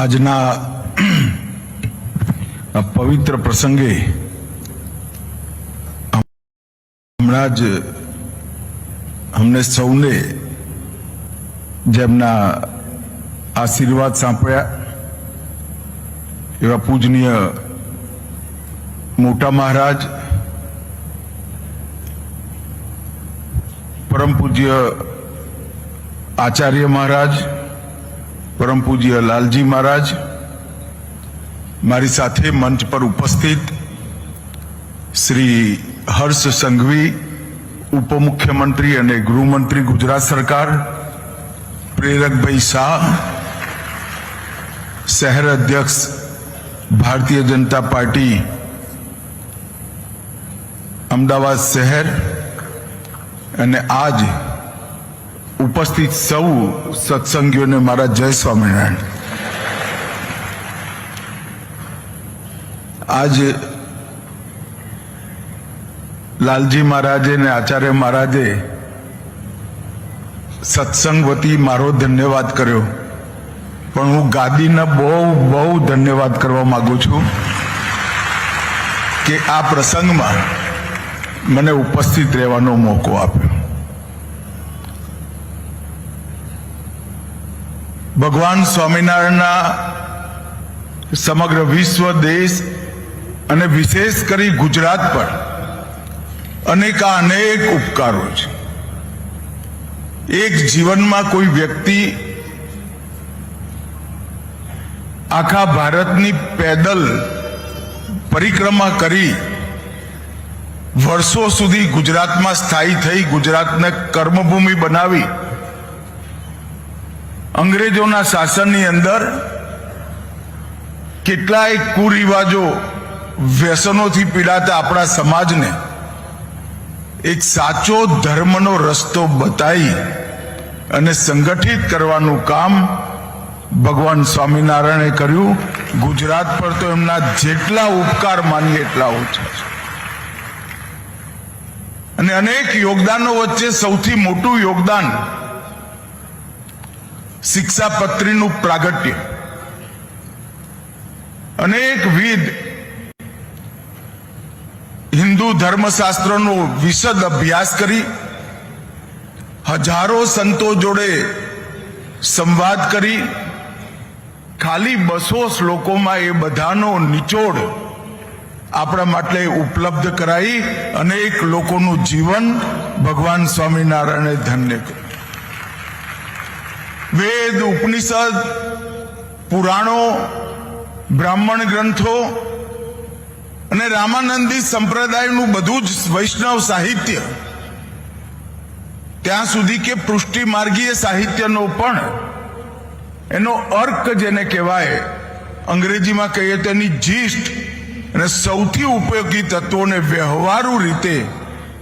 આજના પવિત્ર પ્રસંગે હમણાં જ અમને સૌને જેમના આશીર્વાદ સાંપડ્યા એવા પૂજનીય મોટા મહારાજ, પરમ પૂજ્ય આચાર્ય મહારાજ પરમ પૂજ્ય લાલજી મહારાજ, મારી સાથે મંચ પર ઉપસ્થિત શ્રી હર્ષ સંઘવી, ઉપમુખ્યમંત્રી અને ગૃહમંત્રી ગુજરાત સરકાર, પ્રેરકભાઈ શાહ, શહેર અધ્યક્ષ ભારતીય જનતા પાર્ટી, અમદાવાદ શહેર, અને આજ ઉપસ્થિત સૌ સત્સંગીઓને મારા જય સ્વામિનારાયણ. આજ લાલજી મહારાજે ને આચાર્ય મહારાજે સત્સંગ વતી મારો ધન્યવાદ કર્યો. પણ હું ગાદીના બહુ બહુ ધન્યવાદ કરવા માંગુ છું કે આ પ્રસંગમાં મને ઉપસ્થિત રહેવાનો મોકો આપ્યો. ભગવાન સ્વામિનારાયણના સમગ્ર વિશ્વ, દેશ અને વિશેષ કરી ગુજરાત પર અનેકા અનેક ઉપકારો છે. એક જીવનમાં કોઈ વ્યક્તિ આખા ભારતની પેદલ પરિક્રમા કરી વર્ષો સુધી ગુજરાતમાં સ્થાયી થઈ, ગુજરાતને કર્મભૂમિ બનાવી અંગ્રેજોના શાસનની અંદર કેટલાય કુરિવાજો વ્યસનોથી પીડાતા આપણા સમાજને એક સાચો ધર્મનો રસ્તો બતાવી અને સંગઠિત કરવાનું કામ ભગવાન સ્વામિનારાયણે કર્યું. ગુજરાત પર તો એમના જેટલા ઉપકાર માનીએ એટલા ઓછા છે. અને અનેક યોગદાનો વચ્ચે સૌથી મોટું યોગદાન શિક્ષાપત્રીનું પ્રાગટ્ય. અનેકવિધ હિન્દુ ધર્મશાસ્ત્રનો વિશદ અભ્યાસ કરી, હજારો સંતો જોડે સંવાદ કરી, ખાલી બસો શ્લોકોમાં એ બધાનો નિચોડ આપણા માટે ઉપલબ્ધ કરાઈ અનેક લોકોનું જીવન ભગવાન સ્વામિનારાયણે ધન્ય કર્યું. વેદ, ઉપનિષદ, પુરાણો, બ્રાહ્મણ ગ્રંથો અને રામાનંદી સંપ્રદાયનું બધું જ વૈષ્ણવ સાહિત્ય. ત્યાં સુધી કે પૃષ્ટિમાર્ગીય સાહિત્યનો પણ એનો અર્ક જેને કહેવાય, અંગ્રેજીમાં કહીએ તેની જીસ્ટ અને સૌથી ઉપયોગી તત્વોને વ્યવહારુ રીતે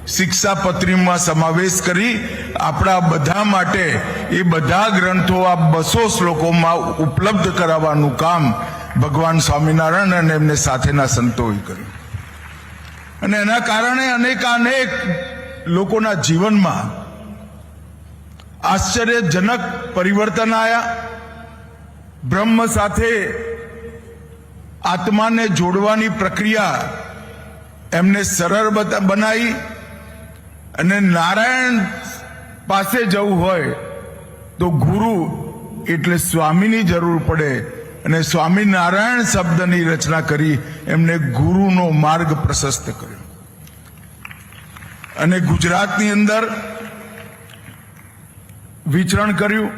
શિક્ષાપત્રીમાં સમાવેશ કરી આપણા બધા માટે એ બધા ગ્રંથો આ બસો શ્લોકોમાં ઉપલબ્ધ કરાવવાનું કામ ભગવાન સ્વામિનારાયણ અને એમને સાથેના સંતોએ કર્યું. અને એના કારણે અનેક અનેક લોકોના જીવનમાં આશ્ચર્યજનક પરિવર્તન આવ્યા બ્રહ્મ સાથે આત્માને જોડવાની પ્રક્રિયા એમને સરળ બનાવી અને નારાયણ પાસે જવું હોય તો ગુરુ એટલે સ્વામીની જરૂર પડે અને સ્વામિનારાયણ શબ્દની રચના કરી એમને ગુરુનો માર્ગ પ્રશસ્ત કર્યો. અને ગુજરાતની અંદર વિચરણ કર્યું.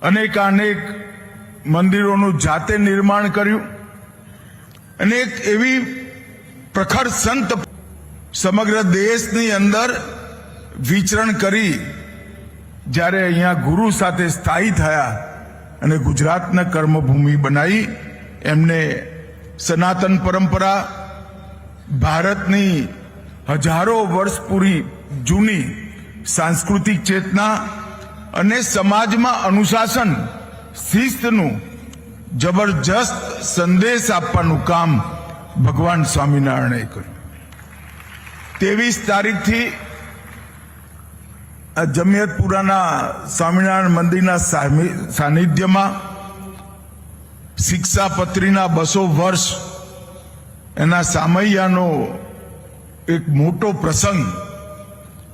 અનેક અનેક મંદિરોનું જાતે નિર્માણ કર્યું. અને એક એવી પ્રખર સંત સમગ્ર દેશની અંદર વિચરણ કરી જ્યારે અહીંયા ગુરુ સાથે સ્થાયી થયા અને ગુજરાતને કર્મભૂમિ બનાવી એમને સનાતન પરંપરા, ભારતની હજારો વર્ષ પૂરી જૂની સાંસ્કૃતિક ચેતના અને સમાજમાં અનુશાસન શિસ્તનું જબરજસ્ત સંદેશ આપવાનું કામ ભગવાન સ્વામિનારાયણે કર્યું. ત્રેવીસ તારીખથી જમિયતપુરાના સ્વામિનારાયણ મંદિરના સાનિધ્યમાં શિક્ષાપત્રીના બસો વર્ષ એના સામૈયાનો એક મોટો પ્રસંગ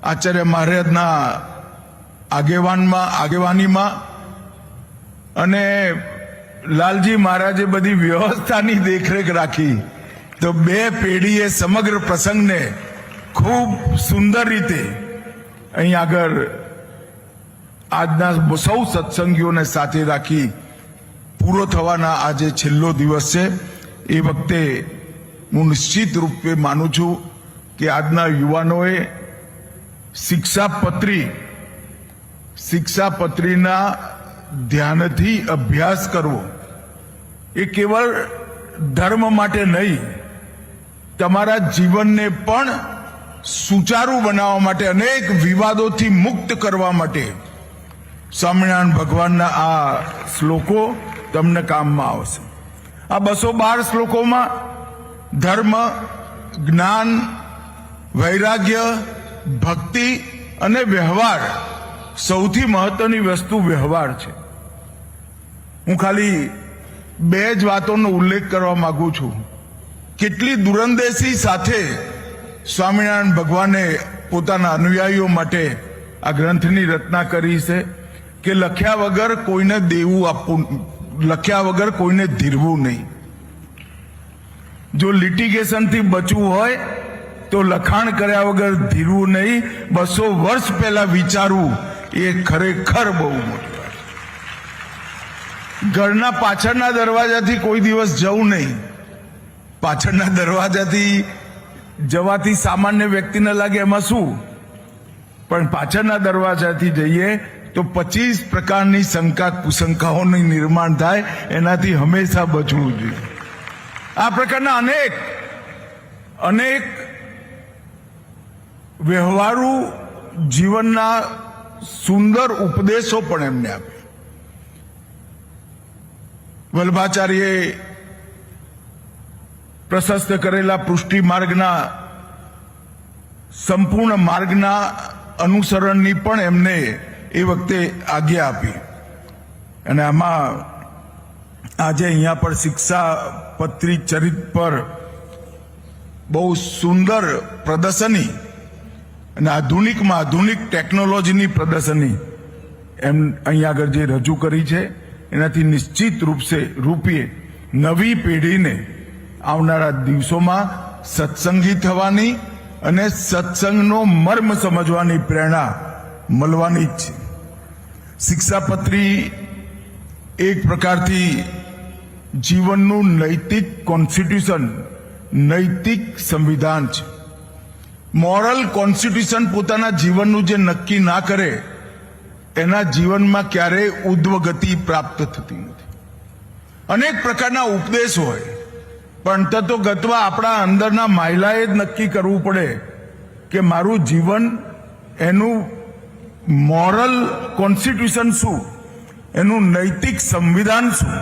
આચાર્ય મહારાજના આગેવાનમાં, આગેવાનીમાં અને લાલજી મહારાજે બધી વ્યવસ્થાની દેખરેખ રાખી. તો બે પેઢીએ સમગ્ર પ્રસંગને ખૂબ સુંદર રીતે અહીં આગળ આજના સૌ સત્સંગીઓને સાથે રાખી પૂરો થવાના આજે છેલ્લો દિવસ છે. એ વખતે હું નિશ્ચિત રૂપે માનું છું કે આજના યુવાનોએ શિક્ષાપત્રી શિક્ષાપત્રીના ધ્યાનથી અભ્યાસ કરવો. એ કેવળ ધર્મ માટે નહીં, તમારા જીવનને પણ સુચારું બનાવવા માટે અનેક વિવાદોથી મુક્ત કરવા માટે સ્વામિનારાયણ ભગવાનના આ શ્લોકો તમને કામમાં આવશે. આ બસો બાર શ્લોકોમાં ધર્મ, જ્ઞાન, વૈરાગ્ય, ભક્તિ અને વ્યવહાર સૌથી મહત્વની વસ્તુ વ્યવહાર છે. હું ખાલી બે જ વાતોનો ઉલ્લેખ કરવા માંગુ છું. કેટલી દુરંદેશી સાથે સ્વામિનારાયણ ભગવાને પોતાના અનુયાયીઓ માટે આ ગ્રંથની રચના કરી છે કે લખ્યા વગર કોઈને દેવું આપવું લખ્યા વગર કોઈને ધીરવું નહીં. જો લિટિગેશનથી બચવું હોય, તો લખાણ કર્યા વગર ધીરવું નહીં, બસો વર્ષ પહેલા વિચારવું એ ખરેખર બહુ મોટી ઘરના પાછળના દરવાજાથી કોઈ દિવસ જવું નહીં. પાછળના દરવાજાથી જવાથી સામાન્ય વ્યક્તિને લાગે એમાં શું? પણ પાછળના દરવાજાથી જઈએ તો પચીસ પ્રકારની શંકા કુશંકાઓનું નિર્માણ થાય, એનાથી હંમેશા બચવું જોઈએ. આ પ્રકારના અનેક અનેક વ્યવહારુ જીવનના સુંદર ઉપદેશો પણ એમને આપ્યા. વલ્ભાચાર્યએ પ્રશસ્ત કરેલા પૃષ્ટિ માર્ગના, સંપૂર્ણ માર્ગના અનુસરણની પણ એમને એ વખતે આજ્ઞા આપી. અને આમાં આજે અહીંયા પર શિક્ષા પત્રી ચરિત પર બહુ સુંદર પ્રદર્શની અને આધુનિકમાં આધુનિક ટેકનોલોજીની પ્રદર્શની એમ અહીંયા આગળ જે રજૂ કરી છે, એનાથી નિશ્ચિત રૂપસે રૂપીએ નવી પેઢીને આવનારા દિવસોમાં સત્સંગી થવાની અને સત્સંગનો મર્મ સમજવાની પ્રેરણા મળવાની જ છે. શિક્ષાપત્રી એક પ્રકારથી જીવનનું નૈતિક કોન્સ્ટિટ્યુશન નૈતિક સંવિધાન છે. મોરલ કોન્સ્ટિટ્યુશન પોતાના જીવનનું જે નક્કી ના કરે, એના જીવનમાં ક્યારેય ઉદ્વગતિ પ્રાપ્ત થતી નથી. અનેક પ્રકારના ઉપદેશ હોય. પણ તતો ગતવા આપણા અંદરના મહિલાએ જ નક્કી કરવું પડે કે મારું જીવન એનું મોરલ કોન્સ્ટિટ્યુશન શું? એનું નૈતિક સંવિધાન શું?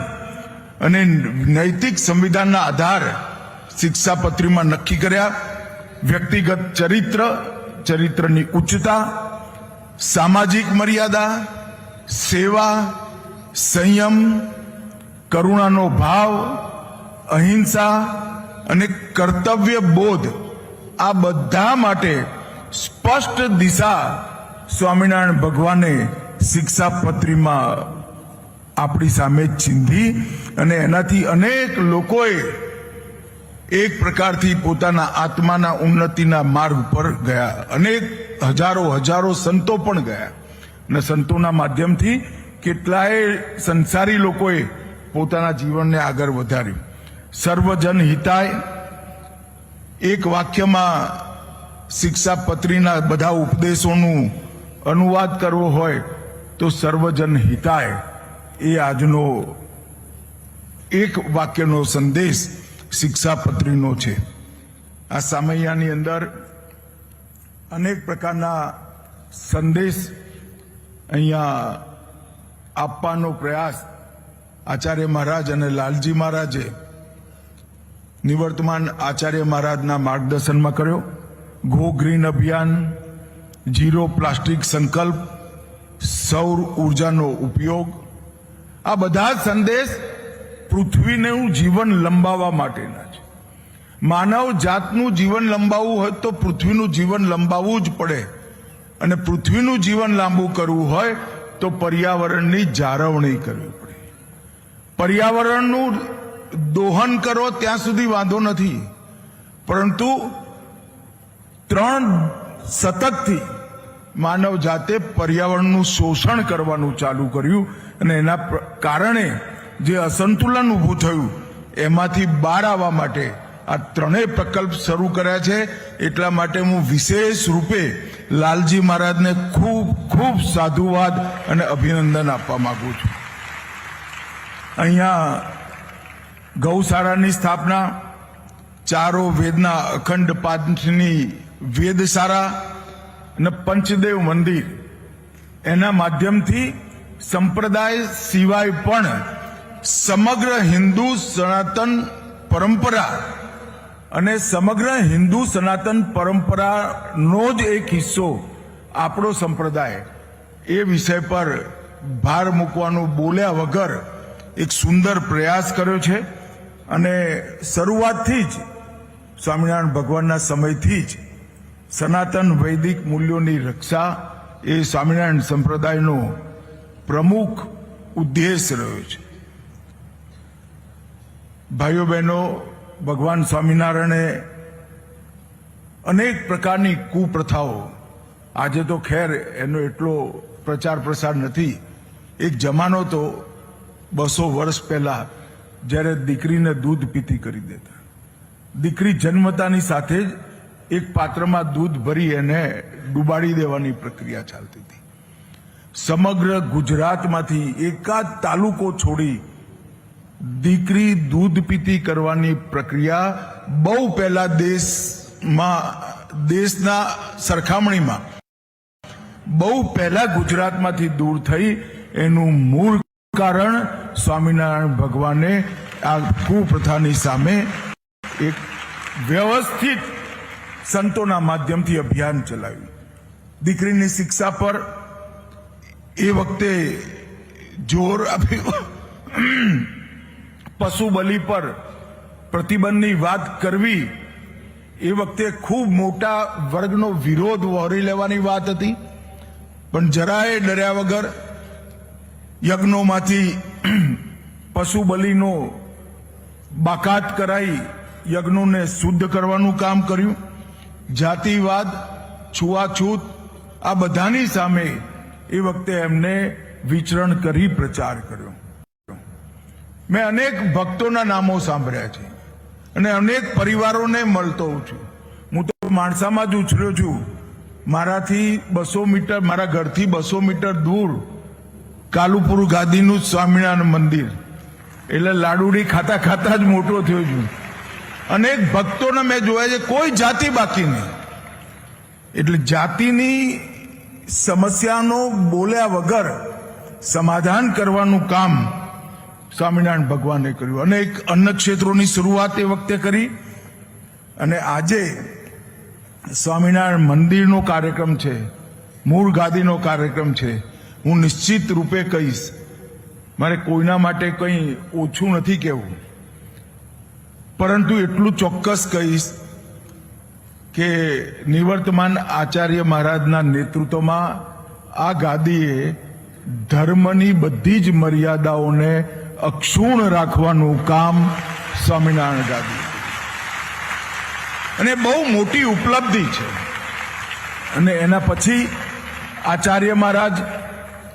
અને નૈતિક સંવિધાનના આધાર શિક્ષાપત્રીમાં નક્કી કર્યા, વ્યક્તિગત ચરિત્ર, ચરિત્રની ઉચ્ચતા, સામાજિક મર્યાદા, સેવા, સંયમ, કરુણાનો ભાવ અહિંસા અને કર્તવ્ય બોધ આ બધા માટે સ્પષ્ટ દિશા સ્વામિનારાયણ ભગવાને શિક્ષાપત્રીમાં આપણી સામે ચીંધી અને એનાથી અનેક લોકોએ એક પ્રકારથી પોતાના આત્માના ઉન્નતિના માર્ગ પર ગયા. અનેક હજારો હજારો સંતો પણ ગયા. અને સંતોના માધ્યમથી કેટલાય સંસારી લોકોએ પોતાના જીવનને આગળ વધાર્યું. સર્વજન હિતાય. એક વાક્યમાં શિક્ષાપત્રીના બધા ઉપદેશોનું અનુવાદ કરવો હોય તો સર્વજન હિતાય એ આજનો એક વાક્યનો સંદેશ શિક્ષાપત્રીનો છે. આ સામૈયાની અંદર અનેક પ્રકારના સંદેશ અહીંયા આપવાનો પ્રયાસ આચાર્ય મહારાજ અને લાલજી મહારાજે નિવર્તમાન આચાર્ય મહારાજના માર્ગદર્શનમાં કર્યો. ગો ગ્રીન અભિયાન જીરો પ્લાસ્ટિક સંકલ્પ, સૌર ઉર્જાનો ઉપયોગ. આ બધા સંદેશ પૃથ્વીનું જીવન લંબાવવા માટેના છે. માનવ જાતનું જીવન લંબાવવું હોય તો પૃથ્વીનું જીવન લંબાવવું જ પડે. અને પૃથ્વીનું જીવન લાંબુ કરવું હોય તો પર્યાવરણની જાળવણી કરવી પડે. પર્યાવરણનું દોહન કરો ત્યાં સુધી વાંધો નથી. પરંતુ ત્રણ શતકથી માનવ જાતે પર્યાવરણનું શોષણ કરવાનું ચાલુ કર્યું અને એના કારણે જે અસંતુલન ઊભું થયું, એમાંથી બહાર આવવા માટે આ ત્રણેય પ્રકલ્પ શરૂ કર્યા છે. એટલા માટે હું વિશેષ રૂપે લાલજી મહારાજને ખૂબ ખૂબ સાધુવાદ અને અભિનંદન આપવા માગું છું. અહીંયા ગૌશાળાની સ્થાપના, ચારો વેદના અખંડ પાઠની વેદશાળા અને પંચદેવ મંદિર. એના માધ્યમથી સંપ્રદાય સિવાય પણ સમગ્ર હિન્દુ સનાતન પરંપરા અને સમગ્ર હિન્દુ સનાતન પરંપરાનો જ એક હિસ્સો આપણો સંપ્રદાય. એ વિષય પર ભાર મૂકવાનું બોલ્યા વગર એક સુંદર પ્રયાસ કર્યો છે. અને શરૂઆતથી જ સ્વામિનારાયણ ભગવાનના સમયથી જ સનાતન વૈદિક મૂલ્યોની રક્ષા એ સ્વામિનારાયણ સંપ્રદાયનો પ્રમુખ ઉદ્દેશ રહ્યો છે. ભાઈઓ બહેનો, ભગવાન સ્વામિનારાયણે અનેક પ્રકારની કુપ્રથાઓ, આજે તો ખેર એનો એટલો પ્રચાર પ્રસાર નથી, એક જમાનો તો બસો વર્ષ પહેલા જ્યારે દીકરીને દૂધ પીતી કરી દેતા. દીકરી જન્મતાની સાથે જ એક પાત્રમાં દૂધ ભરી એને ડુબાડી દેવાની પ્રક્રિયા ચાલતી હતી. સમગ્ર ગુજરાતમાંથી એકાદ તાલુકો છોડી દીકરી દૂધ પીતી કરવાની પ્રક્રિયા બહુ પહેલા દેશમાં, દેશના સરખામણીમાં બહુ પહેલા ગુજરાતમાંથી દૂર થઈ એનું મૂળ કારણ સ્વામિનારાયણ ભગવાને આ કુપ્રથાની સામે એક વ્યવસ્થિત સંતોના માધ્યમથી અભિયાન ચલાવ્યું. દીકરીની શિક્ષા પર એ વખતે જોર આપ્યું. પશુ બલિ પર પ્રતિબંધની વાત કરવી એ વખતે ખૂબ મોટા વર્ગનો વિરોધ વહોરી લેવાની વાત હતી. પણ જરાય ડર્યા વગર યજ્ઞોમાંથી પશુ બલિનો બાકાત કરાઈ યજ્ઞોને શુદ્ધ કરવાનું કામ કર્યું. જાતિવાદ છૂઆછૂત આ બધાની સામે એ વખતે એમને વિચરણ કરી પ્રચાર કર્યો. મેં અનેક ભક્તોના નામો સાંભળ્યા છે અને અનેક પરિવારોને મળતો હોઉં છું. હું તો માણસામાં જ ઉછર્યો છું. મારાથી બસો મીટર, મારા ઘરથી બસો મીટર દૂર કાલુપુર ગાદીનું સ્વામિનારાયણ મંદિર. એટલે લાડુડી ખાતા ખાતા જ મોટો થયો છું. અનેક ભક્તોને મેં જોયા છે, કોઈ જાતિ બાકી નહીં. એટલે જાતિની સમસ્યાનો બોલ્યા વગર સમાધાન કરવાનું કામ સ્વામિનારાયણ ભગવાને કર્યું. અનેક અન્ન ક્ષેત્રોની શરૂઆત એ વખતે કરી. અને આજે સ્વામિનારાયણ મંદિરનો કાર્યક્રમ છે, મૂળ ગાદીનો કાર્યક્રમ છે. હું નિશ્ચિત રૂપે કહીશ, મારે કોઈના માટે કંઈ ઓછું નથી કહેવું. પરંતુ એટલું ચોક્કસ કહીશ કે નિવર્તમાન આચાર્ય મહારાજના નેતૃત્વમાં આ ગાદીએ ધર્મની બધી જ મર્યાદાઓને અક્ષુણ રાખવાનું કામ સ્વામિનારાયણ ગાદી. અને બહુ મોટી ઉપલબ્ધિ છે. અને એના પછી આચાર્ય મહારાજ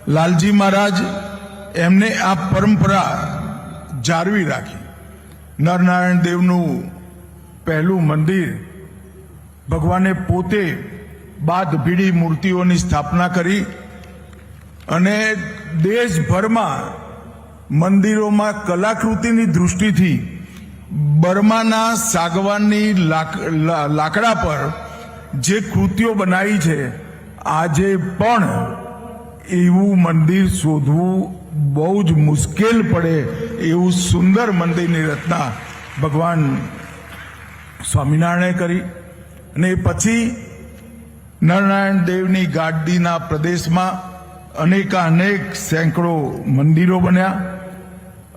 લાલજી મહારાજ, એમને આ પરંપરા જાળવી રાખી. નરનારાયણ દેવનું પહેલું મંદિર ભગવાને પોતે બાદ ભીડી મૂર્તિઓની સ્થાપના કરી અને દેશભરમાં મંદિરોમાં કલાકૃતિની દૃષ્ટિથી બર્માના સાગવાનની લાકડા પર જે કૃતિઓ બનાવી છે, આજે પણ એવું મંદિર શોધવું બહુ જ મુશ્કેલ પડે એવું સુંદર મંદિરની રચના ભગવાન સ્વામિનારાયણે કરી. અને પછી નરનારાયણ દેવની ગાડીના પ્રદેશમાં અનેકાનેક સેંકડો મંદિરો બન્યા.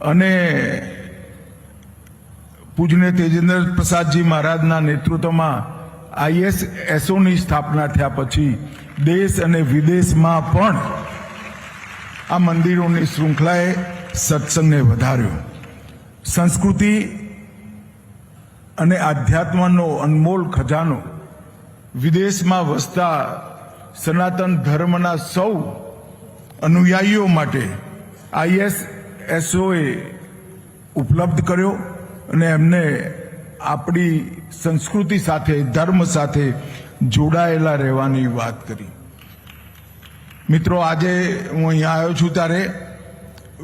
અને પૂજને તેજેન્દ્ર પ્રસાદજી મહારાજના નેતૃત્વમાં આઈએસએસઓની સ્થાપના થયા પછી દેશ અને વિદેશમાં પણ આ મંદિરોની શૃંખલાએ સત્સંગને વધાર્યો. સંસ્કૃતિ અને આધ્યાત્મનો અનમોલ ખજાનો વિદેશમાં વસતા સનાતન ધર્મના સૌ અનુયાયીઓ માટે આઈએસએસઓએ ઉપલબ્ધ કર્યો અને એમને આપણી સંસ્કૃતિ સાથે, ધર્મ સાથે જોડાયેલા રહેવાની વાત કરી. મિત્રો, આજે હું અહીંયા આવ્યો છું ત્યારે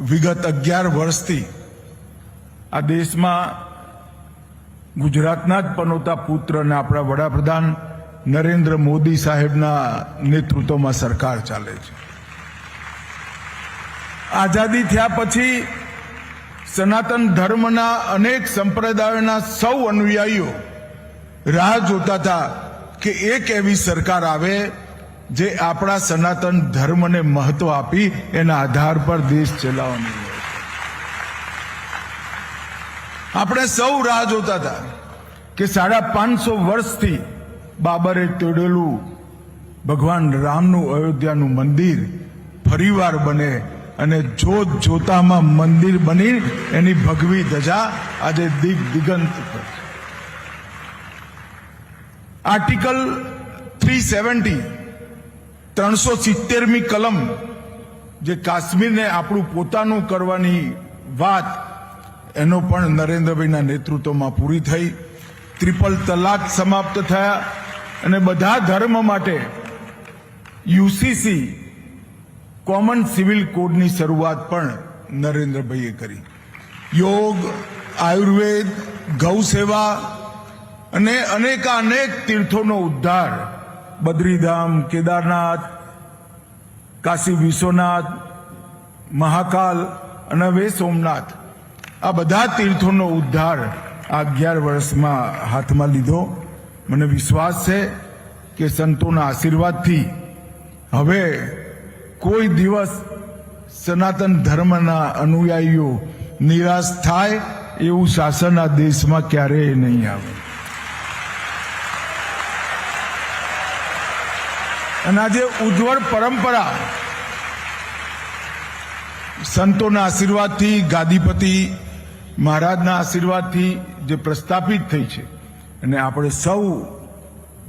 વિગત અગિયાર વર્ષથી આ દેશમાં ગુજરાતના જ પનોતા પુત્ર અને આપણા વડાપ્રધાન નરેન્દ્ર મોદી સાહેબના નેતૃત્વમાં સરકાર ચાલે છે. આઝાદી થયા પછી સનાતન ધર્મના અનેક સંપ્રદાયોના સૌ અનુયાયીઓ રાહ જોતા હતા કે એક એવી સરકાર આવે જે આપણા સનાતન ધર્મને મહત્વ આપી એના આધાર પર દેશ ચલાવવાની આપણે સૌ રાહ જોતા હતા કે સાડા પાંચસો વર્ષથી બાબરે તોડેલું ભગવાન રામનું અયોધ્યાનું મંદિર ફરીવાર બને અને જોત જોતામાં મંદિર બની એની ભગવી ધજા આજે દિગ દિગંત આર્ટિકલ થ્રી સેવન્ટી ત્રણસો સિત્તેરમી કલમ જે કાશ્મીરને આપણું પોતાનું કરવાની વાત, એનો પણ નરેન્દ્રભાઈના નેતૃત્વમાં પૂરી થઈ. ત્રિપલ તલાક સમાપ્ત થયા અને બધા ધર્મ માટે યુસીસી કોમન સિવિલ કોડની શરૂઆત પણ નરેન્દ્રભાઈએ કરી. યોગ, આયુર્વેદ ગૌ સેવા અને અનેકાનેક તીર્થોનો ઉદ્ધાર બદ્રીધામ, કેદારનાથ, કાશી વિશ્વનાથ, મહાકાલ અને વે સોમનાથ. આ બધા તીર્થોનો ઉદ્ધાર આ અગિયાર વર્ષમાં હાથમાં લીધો. મને વિશ્વાસ છે કે સંતોના આશીર્વાદથી હવે કોઈ દિવસ સનાતન ધર્મના અનુયાયીઓ નિરાશ થાય એવું શાસન આ દેશમાં ક્યારેય નહીં આવે. અને આજે ઉજ્જવળ પરંપરા સંતોના આશીર્વાદથી, ગાદીપતિ મહારાજના આશીર્વાદથી જે પ્રસ્થાપિત થઈ છે, અને આપણે સૌ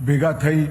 ભેગા થઈ